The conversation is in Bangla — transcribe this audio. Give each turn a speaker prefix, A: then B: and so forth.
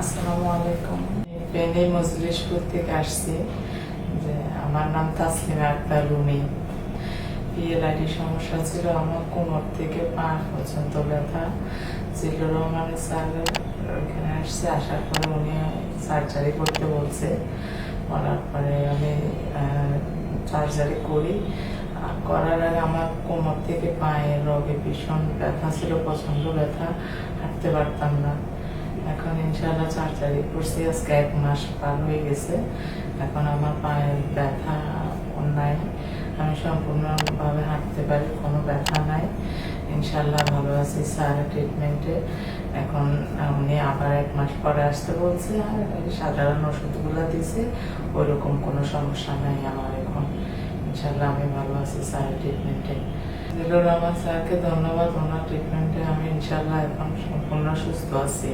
A: আসসালামু আলাইকুম। বেঙ্গল মজলিশপুর থেকে আসছি যে আমার নাম তাসলিমা আক্তার রুমি। পিএলআইডি সমস্যা ছিল আমার কোমর থেকে পা পর্যন্ত ব্যথা ছিল। রহমানের স্যার ওইখানে আসছে, আসার পরে উনি সার্জারি করতে বলছে। করার পরে আমি সার্জারি করি। করার আগে আমার কোমর থেকে পায়ের রগে ভীষণ ব্যথা ছিল, প্রচণ্ড ব্যথা, হাঁটতে পারতাম না। এখন ইনশাল্লাহ চার সার্জারি করছি আজকে এক মাস পার হয়ে গেছে। এখন আমার পায়ের ব্যথা নাই আমি সম্পূর্ণভাবে হাঁটতে পারি, কোনো ব্যথা নাই। ইনশাল্লাহ ভালো আছি স্যার ট্রিটমেন্টে এখন উনি আবার এক মাস পরে আসতে বলছে, আর সাধারণ ওষুধগুলো দিছে, ওইরকম কোনো সমস্যা নাই আমার এখন। ইনশাল্লাহ আমি ভালো আছি স্যার ট্রিটমেন্টে দিলুর রহমান স্যারকে ধন্যবাদ, ওনার ট্রিটমেন্টে আমি ইনশাল্লাহ এখন সম্পূর্ণ সুস্থ আছি।